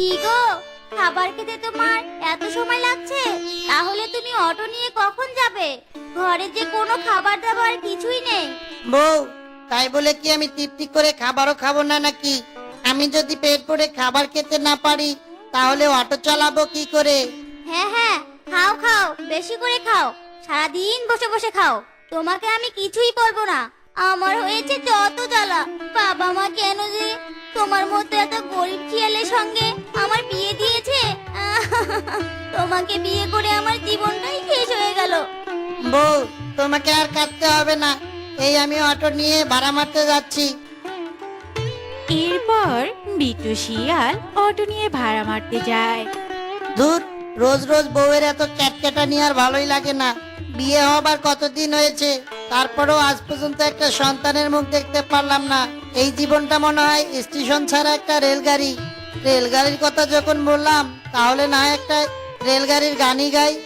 কি গো? খাবার খেতে তোমার এত সময় লাগছে? তাহলে তুমি অটো নিয়ে কখন যাবে? ঘরে যে কোনো খাবার দাবার কিছুই নেই। বউ তাই বলে কি আমি তৃপ্তি করে খাবারও খাব না নাকি? আমি যদি পেট ভরে খাবার খেতে না পারি তাহলে অটো চালাবো কি করে? হ্যাঁ হ্যাঁ খাও খাও বেশি করে খাও। সারাদিন বসে বসে খাও। তোমাকে আমি কিছুই বলব না। আমার হয়েছে যত জ্বালা। বাবা মা কেন যে তোমার মতো এত গরিব ছেলের সঙ্গে আমার বিয়ে দিয়েছে? তোমাকে বিয়ে করে আমার জীবনটাই শেষ হয়ে গেল। বউ তোমাকে আর কাঁদতে হবে না। এই আমি অটো নিয়ে ভাড়া মারতে যাচ্ছি। এরপর বিট্টু শিয়াল অটো নিয়ে ভাড়া মারতে যায়। ধুর রোজ রোজ বউয়ের এত ক্যাটকেটা নিয়ে আর ভালোই লাগে না। বিয়ে হবার কতদিন হয়েছে? তারপরেও আজ পর্যন্ত একটা সন্তানের মুখ দেখতে পারলাম না। এই জীবনটা মনে হয় স্টেশন ছাড়া একটা রেলগাড়ি। রেলগাড়ির কথা যখন বললাম, তাহলে না একটা রেলগাড়ির গানই গাই?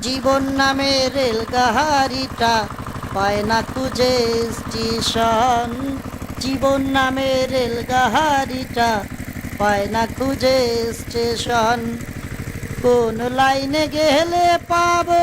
জীবন নামে রেলগাড়িটা পায় না খুঁজে স্টেশন। জীবন নামে রেলগাড়িটা পায় না খুঁজে স্টেশন। কোন লাইনে গেলে পাবো?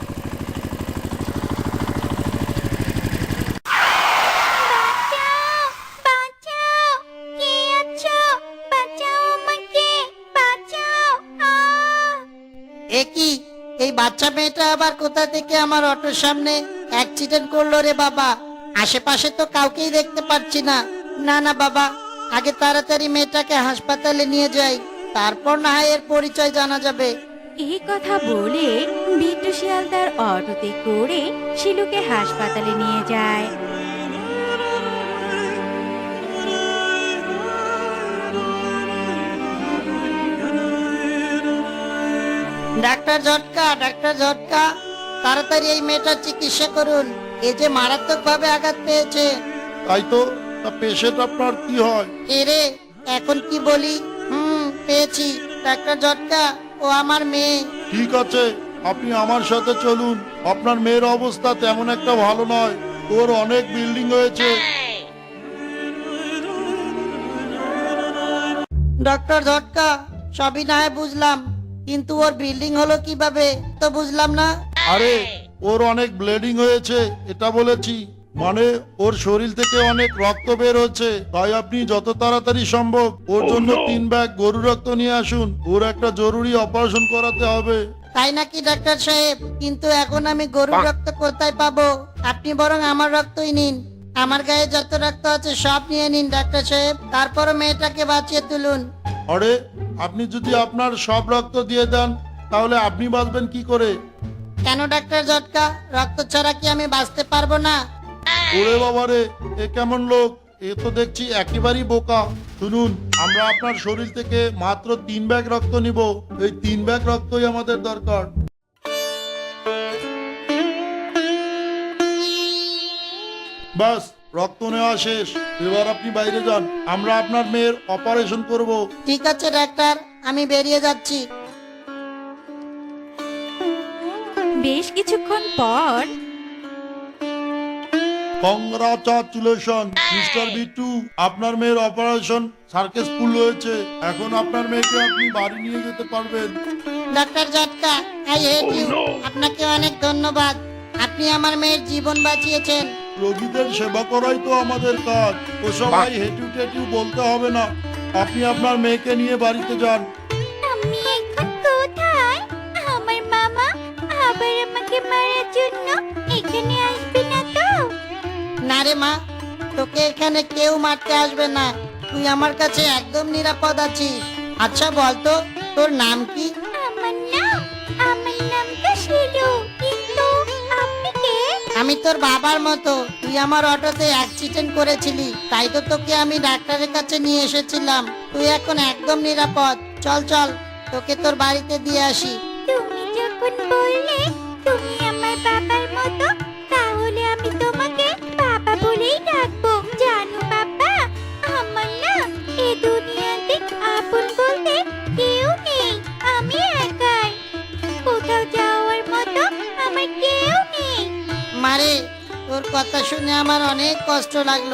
বাচ্চা মেয়েটা আবার কোথা থেকে আমার অটোর সামনে অ্যাক্সিডেন্ট করল রে বাবা? আশেপাশে তো কাউকেই দেখতে পাচ্ছি না। না না বাবা, আগে তাড়াতাড়ি মেয়েটাকে হাসপাতালে নিয়ে যাই, তারপর না হয় এর পরিচয় জানা যাবে। এই কথা বলে বিট্টু শিয়াল তার অটোতে করে শিলুকে হাসপাতালে নিয়ে যায়। ডাক্তার ঝটকা ডাক্তার ঝটকা। তাড়াতাড়ি এই মেয়েটার চিকিৎসা করুন। এই যে মারাত্মক ভাবে আঘাত পেয়েছে। তাই তো তা পেশেন্ট আপনার কি হয়? এরে এখন কি বলি? হুম পেয়েছি। ডাক্তার ঝটকা ও আমার মেয়ে। ঠিক আছে আপনি আমার সাথে চলুন। আপনার মেয়ের অবস্থা তেমন একটা ভালো নয়। ওর অনেক বিল্ডিং হয়েছে। ডক্টর ঝটকা সবই না হয় বুঝলাম। কিন্তু ওর বিল্ডিং হলো কীভাবে তো বুঝলাম না। আরে ওর অনেক ব্লিডিং হয়েছে এটা বলেছি। মানে ওর শরীর থেকে অনেক রক্ত বের হচ্ছে। তাই আপনি যত তাড়াতাড়ি সম্ভব ওর জন্য তিন ব্যাগ গরু রক্ত নিয়ে আসুন। ওর একটা জরুরি অপারেশন করাতে হবে। তাই নাকি ডাক্তার সাহেব? কিন্তু এখন আমি গরুর রক্ত কোথায় পাবো? আপনি বরং আমার রক্তই নিন। আমার গায়ে যত রক্ত আছে সব নিয়ে নিন ডাক্তার সাহেব। তারপরও মেয়েটাকে বাঁচিয়ে তুলুন। আরে আপনি যদি আপনার সব রক্ত দিয়ে দেন তাহলে আপনি বাঁচবেন কি করে? কেন ডাক্তার ঝটকা? রক্ত ছাড়া কি আমি বাঁচতে পারব না? ওরে বাবারে এ কেমন লোক? এ তো দেখছি একেবারেই বোকা। শুনুন আমরা আপনার শরীর থেকে মাত্র তিন ব্যাগ রক্ত নিব। এই তিন ব্যাগ রক্তই আমাদের দরকার। বাস রক্ত নেওয়া শেষ। এবার আপনি বাইরে যান। আমরা আপনার মেয়ের অপারেশন করব। ঠিক আছে ডাক্তার। আমি বেরিয়ে যাচ্ছি। বেশ কিছুক্ষণ পর কংগ্রাচুলেশন। মিস্টার বিট্টু আপনার মেয়ের অপারেশন সাকসেসফুল হয়েছে। এখন আপনার মেয়েকে আপনি বাড়ি নিয়ে যেতে পারবেন। ডাক্তার ঝটকা আই হেট ইউ আপনাকে অনেক ধন্যবাদ। আপনি আমার মেয়ের জীবন বাঁচিয়েছেন। রোগীদের সেবা করাই তো আমাদের কাজ। ও সবাই হেঁটু টেটু বলতে হবে না। আপনি আপনার মেয়েকে নিয়ে বাড়িতে যান। আমি এখন কোথায়? আমার মামা আবার আমাকে মারার জন্য এখানে আসবে না তো? না রে মা তোকে এখানে কেউ মারতে আসবে না। তুই আমার কাছে একদম নিরাপদ আছিস। আচ্ছা বলতো তোর নাম কি? আমার নাম আমি তোর বাবার মতো। তুই আমার অটোতে অ্যাক্সিডেন্ট করেছিলি। তাই তো তোকে আমি ডাক্তারের কাছে নিয়ে এসেছিলাম। তুই এখন একদম নিরাপদ। চল চল, তোকে তোর বাড়িতে দিয়ে আসি। তুমি যখন বললে, তুমি কথা শুনে আমার অনেক কষ্ট লাগল।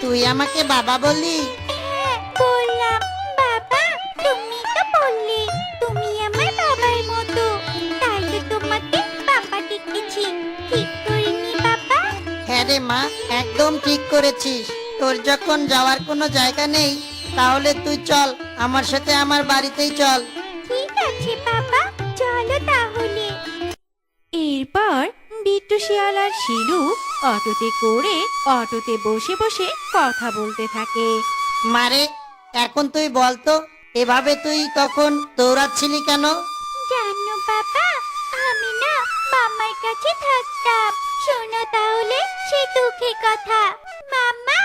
তুই আমাকে বাবা বললি? হ্যাঁ, বললাম। বাবা তুমি তো বললে তুমি আমার বাবার মতো। তাই তো তোমাকে বাবা ডেকেছি। ঠিক করিনি বাবা? হ্যাঁ রে মা একদম ঠিক করেছিস। তোর যখন যাওয়ার কোনো জায়গা নেই তাহলে তুই চল আমার সাথে আমার বাড়িতেই চল। ঠিক আছে বাবা চলো তাহলে। এরপর শিয়াল আর শিলু অটোতে করে অটোতে বসে বসে কথা বলতে থাকে। মারে এখন তুই বলতো এভাবে তুই তখন দৌড়াচ্ছিলি কেন? জানো বাবা আমি না মামার কাছে থাকতাম। শোনো তাহলে সে দুঃখের কথা। মামা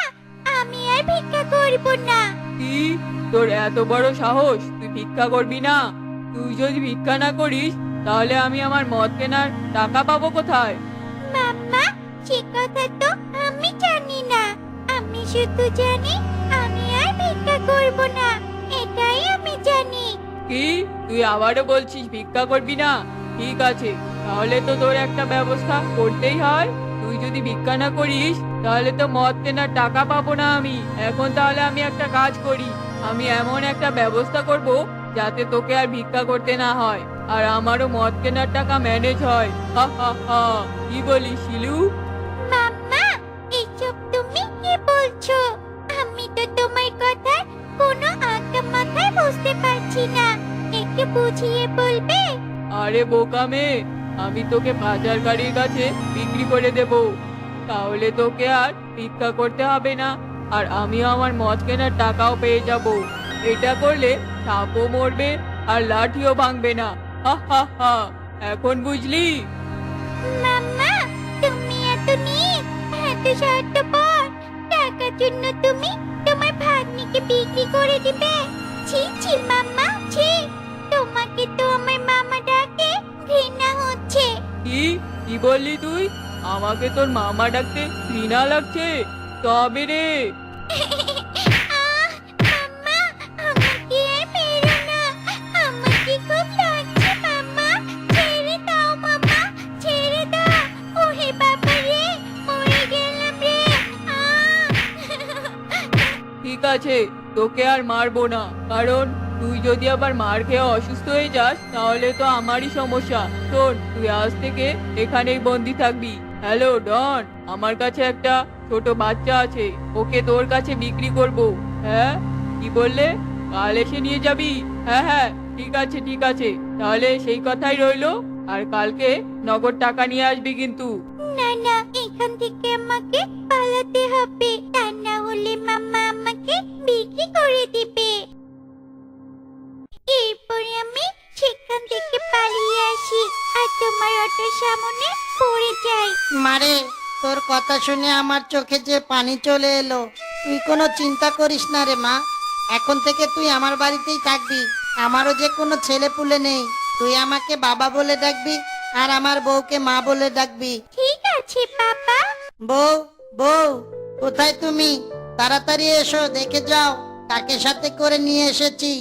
আমি আর ভিক্ষা করব না। কি? তোর এত বড় সাহস? তুই ভিক্ষা করবি না? তুই যদি ভিক্ষা না করিস তাহলে আমি আমার মদ কেনার টাকা পাবো কোথায়? মাম্মা, সে কথা তো আমি জানি না। আমি শুধু জানি, আমি আর ভিক্ষা করব না। এটাই আমি জানি। কি? তুই আবারও বলছিস ভিক্ষা করবি না? ঠিক আছে, তাহলে তো তোর একটা ব্যবস্থা করতেই হয়। তুই যদি ভিক্ষা না করিস, তাহলে তো মদ কেনার টাকা পাবো না আমি। এখন তাহলে আমি একটা কাজ করি, আমি এমন একটা ব্যবস্থা করব যাতে তোকে আর ভিক্ষা করতে না হয়। আর আমারও মদ কেনার টাকা ম্যানেজ হয়। হা হা হা। কি বলি শিলু? মাম্মা এসব তুমি কি বলছো? আমি তো তোমার কথা কোনো আঁকা মাথায় বুঝতে পারছি না। একটু বুঝিয়ে বলবে? আরে বোকা মেয়ে আমি তোকে বাজারকারীর কাছে বিক্রি করে দেব। তাহলে তোকে আর ভিক্ষা করতে হবে না আর আমিও আমার মদ কেনার টাকাও পেয়ে যাব। এটা করলে সাপও মরবে আর লাঠিও ভাঙবে না। হা হা হা। এখন বুঝলি? মাম্মা তুমি এত নিয়ে এত স্বার্থপর টাকার জন্য তুমি তোমার ভাগ্নিকে বিক্রি করে দিবে। ছি ছি মাম্মা ছি। তোমাকে তো আমার মামা ডাকে ঘৃণা হচ্ছে। কি? কি বললি তুই? আমাকে তোর মামা ডাকতে ঘৃণা লাগছে? তবে রে। আছে, তোকে আর মারবো না। কারণ, তুই যদি আবার মার খেয়ে অসুস্থ হয়ে যাস, তাহলে তো আমারই সমস্যা। শোন, তুই আজ থেকে এখানেই বন্দি থাকবি। হ্যালো, ডন, আমার কাছে একটা ছোট বাচ্চা আছে। ওকে তোর কাছে বিক্রি করব। হ্যাঁ? কি বললে? কাল এসে নিয়ে যাবি? হ্যাঁ হ্যাঁ ঠিক আছে ঠিক আছে। তাহলে সেই কথাই রইল। আর কালকে নগদ টাকা নিয়ে আসবি কিন্তু। না না, এখান থেকে আমাকে পালাতে হবে। না মাম্মা আমাকে বিক্রি করে দিবে। এরপরে আমি সেখান থেকে পালিয়ে আসি আর তোমার অটোর সামনে পড়ে যাই মারে তোর কথা শুনে আমার চোখে যে পানি চলে এলো তুই কোনো চিন্তা করিস না রে মা। এখন থেকে তুই আমার বাড়িতেই থাকবি। আমারও যে কোনো ছেলে পুলে নেই। তুই আমাকে বাবা বলে ডাকবি আর আমার বউকে মা বলে ডাকবি। ঠিক আছে বাবা। বউ বউ কোথায় তুমি? তাড়াতাড়ি এসো দেখে যাও কাকে সাথে করে নিয়ে এসেছি।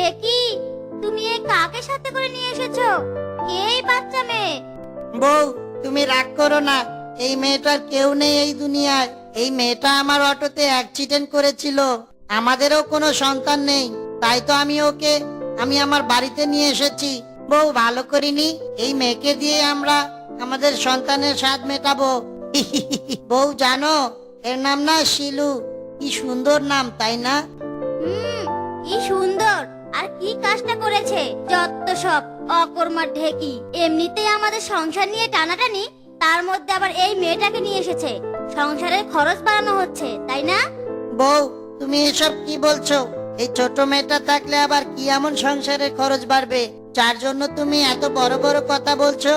এ কি? তুমি এই কাকে সাথে করে নিয়ে এসেছ? কে এই বাচ্চা মেয়ে? বউ তুমি রাগ করো না এই মেয়েটার কেউ নেই এই দুনিয়ায়। এই মেয়েটা আমার অটোতে অ্যাক্সিডেন্ট করেছিল আমাদেরও কোনো সন্তান নেই তাই তো আমি ওকে আমি আমার বাড়িতে নিয়ে এসেছি। বউ ভালো করিনি এই মেয়েকে দিয়ে আমরা আমাদের সন্তানের স্বাদ মেটাবো। বউ জানো এর নাম না শিলু। কি সুন্দর নাম তাই না? হুম কি সুন্দর। আর কি কাজটা করেছে? যত সব অকর্মার ঢেকি। এমনিতেই আমাদের সংসার নিয়ে টানাটানি তার মধ্যে আবার এই মেয়েটাকে নিয়ে এসেছে। সংসারের খরচ বাড়ানো হচ্ছে তাই না? বউ তুমি এসব কি বলছো? এই ছোট মেয়েটা থাকলে আবার কি এমন সংসারের খরচ বাড়বে? যার জন্য তুমি এত বড় বড় কথা বলছো?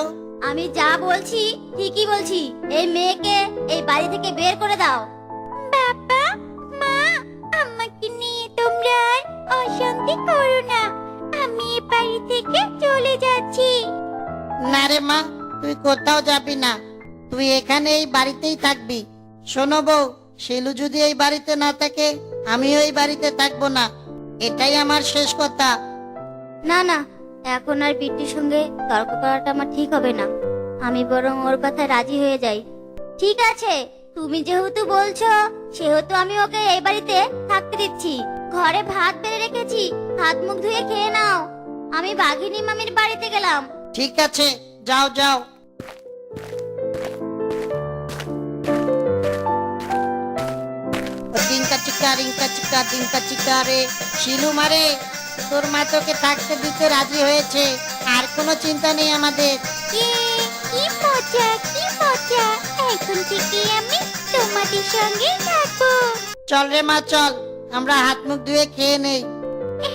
আমি যা বলছি ঠিকই বলছি। এই মেয়েকে এই বাড়ি থেকে বের করে দাও। বাবা মা আমাকে নিয়ে তোমরা আর অশান্তি করো না। আমি এই বাড়ি থেকে চলে যাচ্ছি। না রে মা তুই কোথাও যাবি না। তুই এখানে এই বাড়িতেই থাকবি। শোনো বউ শিলু যদি এই বাড়িতে না থাকে আমিও এই বাড়িতে থাকব না। এটাই আমার শেষ কথা। না না এখন আর বিট্টুর সঙ্গে তর্ক করাটা আমার ঠিক হবে না। আমি বরং ওর কথা রাজি হয়ে যাই। ঠিক আছে, তুমি যেহেতু বলছো, সেহেতু আমি ওকে এই বাড়িতে থাকতে দিচ্ছি। ঘরে ভাত বেড়ে রেখেছি, হাত মুখ ধুয়ে খেয়ে নাও। আমি বাঘিনী মামির বাড়িতে গেলাম। ঠিক আছে, যাও যাও। টিঙ্কা চিকা, রিঙ্কা চিকা টিঙ্কা চিকা রে, শিলু মারে। তোর মা তোকে থাকতে দিতে রাজি হয়েছে। আর কোনো চিন্তা নেই আমাদের। কি কি মজা কি মজা। এখন থেকে আমি তোমাদের সঙ্গে থাকব। চল রে মা চল। আমরা হাত মুখ ধুয়ে খেয়ে নেই।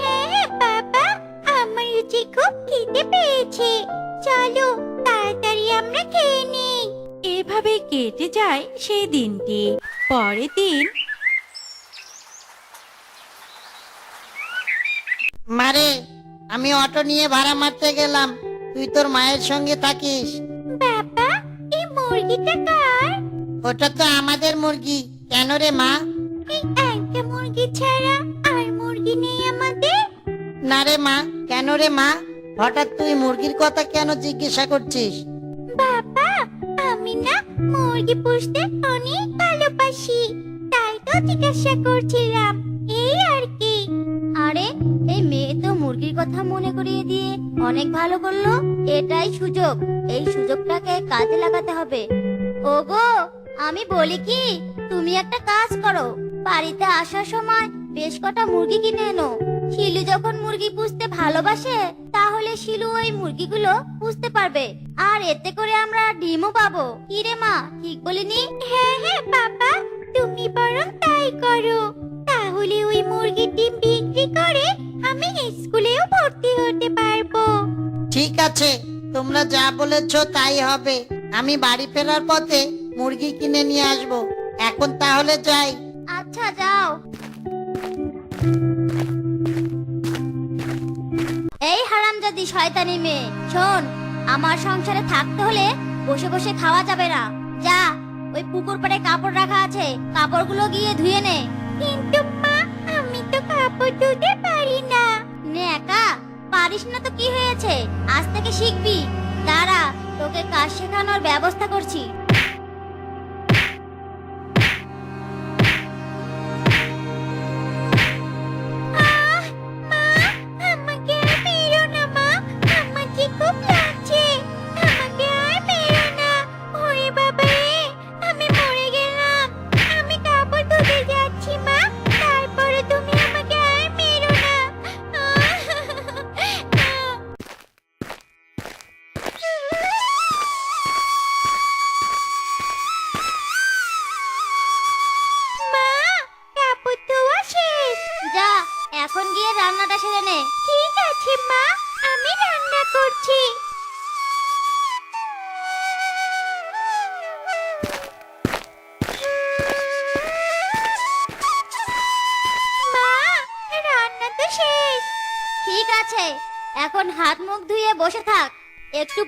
হ্যাঁ বাবা আমার রুচি খুব খিদে পেয়েছে। চলো তাড়াতাড়ি আমরা খেয়ে নিই। এভাবে কেটে যায় সেই দিনটি। পরের দিন মারে আমি অটো নিয়ে ভাড়া মারতে গেলাম। তুই তোর মায়ের সঙ্গে থাকিস। বাবা এই মুরগিটা কার? ওটা তো আমাদের মুরগি। কেন রে মা? এই একটা মুরগি ছাড়া আর মুরগি নেই আমাদের? না রে মা কেন রে মা? হঠাৎ তুই মুরগির কথা কেন জিজ্ঞাসা করছিস? বাবা আমি না মুরগি পুষতে অনেক ভালোবাসি। জিজ্ঞাসা করছিলাম, এই আর কি? আরে, এই মেয়ে তো মুরগির কথা মনে করিয়ে দিয়ে অনেক ভালো করল, এটাই সুযোগ, এই সুযোগটাকে কাজে লাগাতে হবে। ওগো, আমি বলি কি, তুমি একটা কাজ করো, বাড়িতে আসার সময় বেশ কটা মুরগি কিনে এনো। শিলু যখন মুরগি পুষতে ভালোবাসে, তাহলে শিলু ওই মুরগিগুলো পুষতে পারবে, আর এতে করে আমরা ডিমও পাবো। কি রে মা, ঠিক বলিনি? হ্যাঁ হ্যাঁ বাবা তুমি বরং তাই করো। তাহলে ওই মুরগির ডিম বিক্রি করে আমি স্কুলেও ভর্তি হতে পারব। ঠিক আছে তোমরা যা বলেছ তাই হবে। আমি বাড়ি ফেরার পথে মুরগি কিনে নিয়ে আসব। এখন তাহলে যাই। আচ্ছা যাও। এই হারামজাদি শয়তানি মেয়ে শোন আমার সংসারে থাকতে হলে বসে বসে খাওয়া যাবে না। যা। ওই পুকুর পাড়ে কাপড় রাখা আছে কাপড়গুলো গিয়ে ধুয়ে নে। কিন্তু মা আমি তো কাপড় ধুতে পারি না। নে একা পারিস না তো কি হয়েছে? আজ থেকে শিখবি। দাঁড়া তোকে কাজ শেখানোর ব্যবস্থা করছি।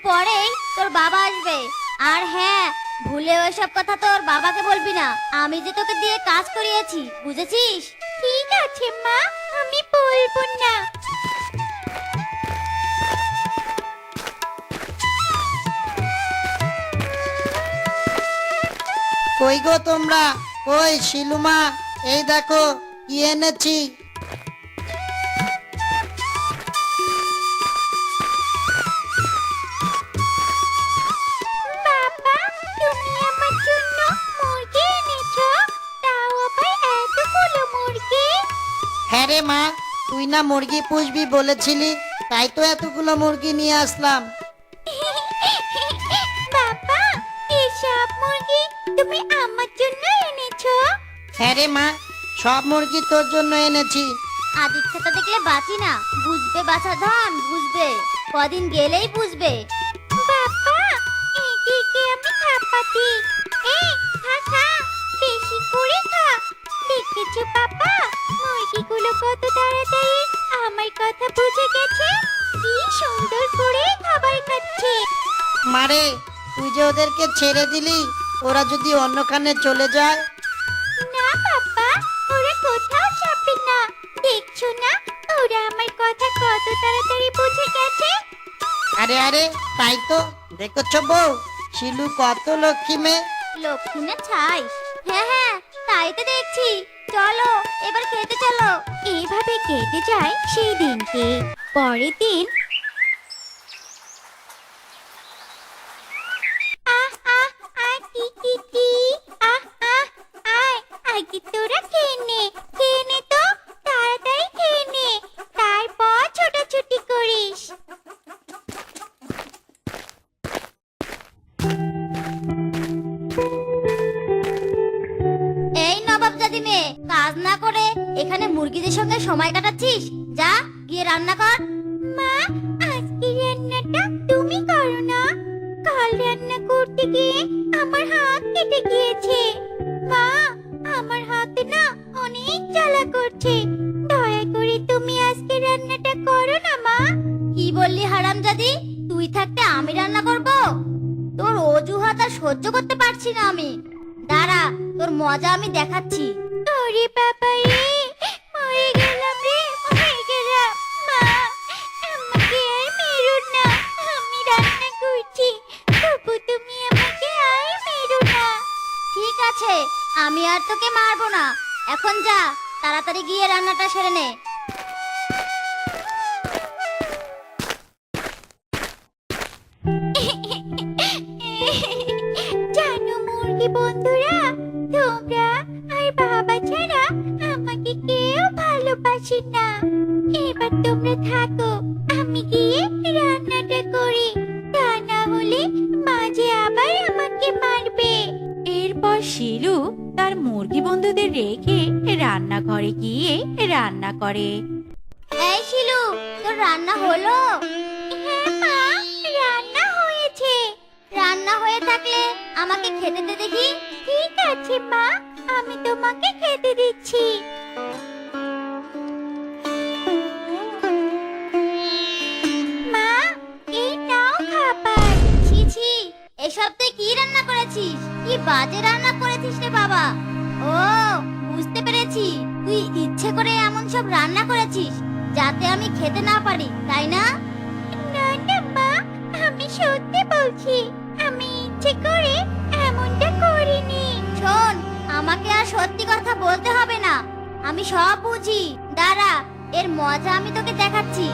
পরেই তোর বাবা আসবে। আর হ্যাঁ ভুলে ওইসব কথা তোর বাবাকে বলবি না। আমি যে তোকে দিয়ে কাজ করিয়েছি বুঝেছিস? ঠিক আছে মা আমি বলব না। কই গো তোমরা? ওই শিলুমা? এই দেখো কি এনেছি? তুই না মুরগি পুষবি বলেছিলি তাই তো এতগুলো মুরগি নিয়ে আসলাম। বাবা এসব মুরগি তুমি আমার জন্য এনেছো? হ্যাঁ রে মা সব মুরগি তোর জন্য এনেছি। আদিক্ষেতা দেখলে বাঁচি না। বুঝবে বাছা ধন বুঝবে। কদিন গেলেই বুঝবে। বাবা এদিকে আমি খাপাতি এই খা খা বেশি করে খা। দেখেছ বাবা? মুরগিগুলো কত তাড়াতাড়ি আমার কথা বুঝে গেছে? কি সুন্দর করে খাবার খাচ্ছে। মারে তুই যে ওদেরকে ছেড়ে দিলি ওরা যদি অন্যখানে চলে যায়? না বাবা ওরা কোথাও যাবে না। দেখছ না ওরা আমার কথা কত তাড়াতাড়ি বুঝে গেছে? আরে আরে তাই তো। দেখছ বউ শিলু কত লক্ষ্মী মেয়ে? লক্ষ্মী না ছাই। হ্যাঁ হ্যাঁ তাই তো দেখছি। চলো এবার খেতে চলো। এইভাবে কেটে যায় সেই দিনকে পরের দিন মেয়ে কাজ না করে এখানে মুরগিদের সঙ্গে সময় কাটাচ্ছিস? যা গিয়ে রান্না কর। মা আজকে রান্নাটা তুমি করো না। কাল রান্না করতে গিয়ে আমার হাত কেটে গিয়েছে। মা আমার হাতে না অনেক জ্বালা করছে। দয়া করে তুমি আজকে রান্নাটা করো না মা। কি বললি হারামজাদি? তুই থাকতে আমি রান্না করব? তোর অজুহাত আর সহ্য করতে পারছি না আমি। দাঁড়া তোর মজা আমি দেখাচ্ছি। ওরে বাবা রে মরে গেলাম রে মরে গেলাম মা। আমাকে আর মেরো না আমি রান্না করছি। তবু তুমি আমাকে আর মেরো না। ঠিক আছে আমি আর তোকে মারবো না। এখন যা তাড়াতাড়ি গিয়ে রান্নাটা সেরে নে। এই শিলু, তোর রান্না হলো? হ্যাঁ মা, রান্না হয়েছে। রান্না হয়ে থাকলে আমাকে খেতে দে দেখি। ঠিক আছে মা, আমি তোমাকে খেতে দিচ্ছি। মা, এই নাও খাবার। ছি ছি, এসব কি রান্না করেছিস? কি বাজে রান্না করেছিস রে বাবা? ও, বুঝতে পেরেছি। তুই ইচ্ছে করে এমন সব রান্না করেছিস। যাতে আমি খেতে না পারি তাই না? না না মা আমি সত্যি বলছি। আমি ইচ্ছে করে এমনটা করিনি। শোন আমাকে আর সত্যি কথা বলতে হবে না। আমি সব বুঝি। দাঁড়া এর মজা আমি তোকে দেখাচ্ছি।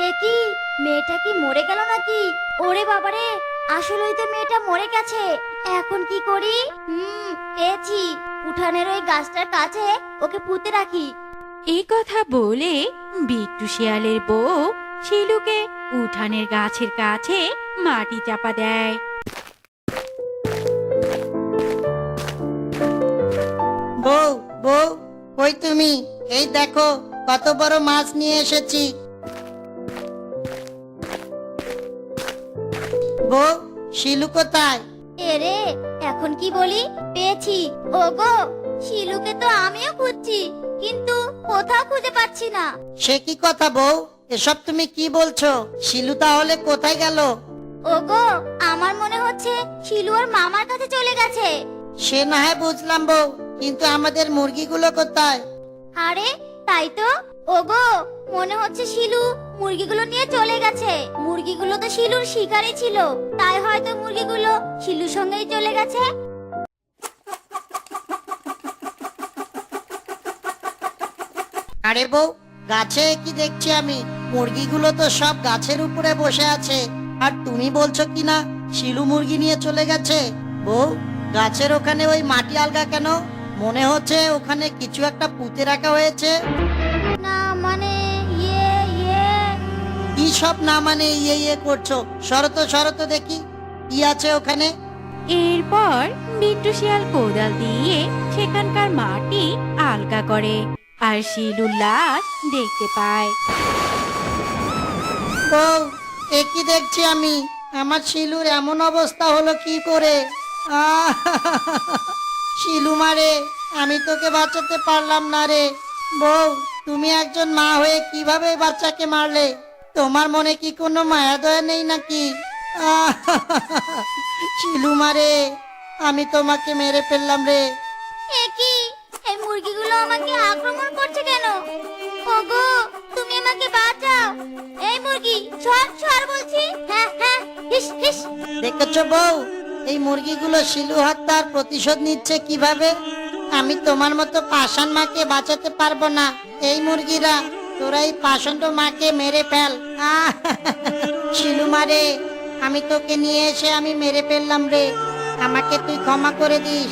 এ কি মেয়েটা কি মরে গেল নাকি? ওরে বাবারে আসলেই তো মেয়েটা মরে গেছে। এখন কি করি? হুম পেয়েছি। উঠানের ওই গাছটার কাছে ওকে পুঁতে রাখি। এই কথা বলে বিট্টু শিয়ালের বউ শিলুকে উঠানের গাছের কাছে মাটি চাপা দেয়। বউ বউ ওই তুমি? এই দেখো কত বড় মাছ নিয়ে এসেছি। বউ শিলু কোথায়? এরে এখন কি বলি? পেয়েছি। ওগো শিলুকে তো আমিও খুঁজছি কিন্তু কোথাও খুঁজে পাচ্ছি না। সে কি কথা বউ? এসব তুমি কি বলছো? শিলু তাহলে কোথায় গেল? ওগো আমার মনে হচ্ছে শিলু ওর মামার কাছে চলে গেছে। সে না হয় বুঝলাম বউ কিন্তু আমাদের মুরগিগুলো কোথায়? আরে তাই তো। ওগো মনে হচ্ছে শিলু মুরগিগুলো নিয়ে চলে গেছে। মুরগিগুলো তো শিলুর শিকারই ছিল। তাই হয়তো মুরগিগুলো শিলুর সঙ্গেই চলে গেছে। আরে বউ গাছে কি দেখছি আমি? মুরগিগুলো তো সব গাছের উপরে বসে আছে। আর তুমি বলছো কি না শিলু মুরগি নিয়ে চলে গেছে? বউ গাছের ওখানে ওই মাটি আলগা কেন? মনে হচ্ছে ওখানে কিছু একটা পুঁতে রাখা হয়েছে। না মানে কি সব না মানে ইয়ে ইয়ে করছ? শরত শরত দেখি। কি আছে ওখানে? এরপর বিট্টু শিয়াল কোদাল দিয়ে সেখানকার মাটি আলগা করে আর শিলুর লাশ দেখতে পায়। বউ এ কি দেখছি আমি? আমার শিলুর এমন অবস্থা হলো কি করে? আহ! শিলু মারে আমি তোকে বাঁচাতে পারলাম না রে। বউ তুমি একজন মা হয়ে কীভাবে বাচ্চাকে মারলে? তোমার মনে কি কোনো মায়া দয়া নেই নাকি? আহ! শিলু মারে আমি তোমাকে মেরে ফেললাম রে। কি? এই মুরগিগুলো আমাকে আক্রমণ করছে কেন? ওগো তুমি আমাকে বাঁচাও। এই মুরগি সর সর বলছি। হ্যাঁ হ্যাঁ হিস হিস। দেখেছ বউ এই মুরগিগুলো শিলু হত্যার প্রতিশোধ নিচ্ছে কীভাবে? আমি তোমার মতো পাষাণ মাকে বাঁচাতে পারব না। এই মুরগিরা তোরা এই মাকে মেরে ফেল আহ! শিলু মারে আমি তোকে নিয়ে এসে আমি মেরে ফেললাম রে আমাকে তুই ক্ষমা করে দিস